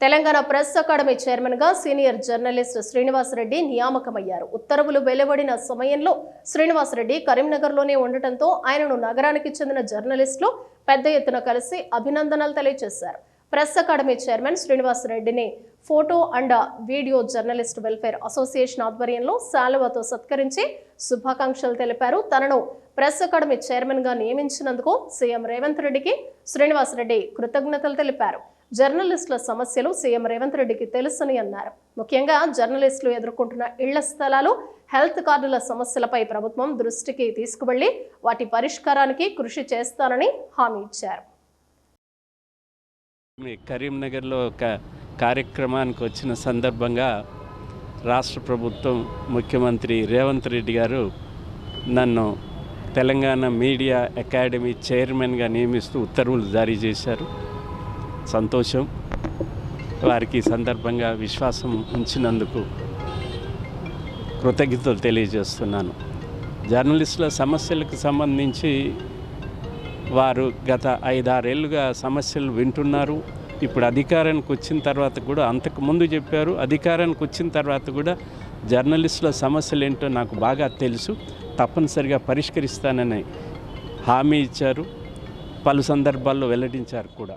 Telangana press academy చైర్మన్గా senior journalist Srinivasa Reddy నియామకమయ్యారు. ఉత్తర్వులు వెలువడిన సమయంలో శ్రీనివాసరెడ్డి కరీంనగర్లోనే ఉండటంతో ఆయనను నగరానికి చెందిన జర్నలిస్టులు పెద్ద ఎత్తున కలిసి అభినందనలు తెలియజేశారు. Press academy chairman శ్రీనివాసరెడ్డిని photo and video journalist welfare association ఆధ్వర్యంలో శాలువతో సత్కరించి శుభాకాంక్షలు తెలిపారు. తనను ప్రెస్ అకాడమీ చైర్మన్గా నియమించినందుకు సీఎం రేవంత్ రెడ్డికి శ్రీనివాసరెడ్డి కృతజ్ఞతలు తెలిపారు. జర్నలిస్టుల సమస్యలు సీఎం రేవంత్ రెడ్డికి తెలుసని అన్నారు. ముఖ్యంగా జర్నలిస్టులు ఎదుర్కొంటున్న ఇళ్ళ స్థలాలు హెల్త్ కార్డుల సమస్యలపై ప్రభుత్వం దృష్టికి తీసుకువెళ్ళి వాటి పరిష్కారానికి కృషి చేస్తానని హామీ ఇచ్చారు. మీ కరీంనగర్లో ఒక కార్యక్రమానికి వచ్చిన సందర్భంగా రాష్ట్ర ప్రభుత్వం ముఖ్యమంత్రి రేవంత్ రెడ్డి గారు నన్ను తెలంగాణ మీడియా అకాడమీ చైర్మన్గా నియమిస్తూ ఉత్తర్వులు జారీ చేశారు. సంతోషం. వారికి సందర్భంగా విశ్వాసం ఉంచినందుకు కృతజ్ఞతలు తెలియజేస్తున్నాను. జర్నలిస్టుల సమస్యలకు సంబంధించి వారు గత ఐదారేళ్ళుగా సమస్యలు వింటున్నారు. ఇప్పుడు అధికారానికి వచ్చిన తర్వాత కూడా అంతకు ముందు చెప్పారు. అధికారానికి వచ్చిన తర్వాత కూడా జర్నలిస్టుల సమస్యలు ఏంటో నాకు బాగా తెలుసు. తప్పనిసరిగా పరిష్కరిస్తానని హామీ ఇచ్చారు. పలు సందర్భాల్లో వెల్లడించారు కూడా.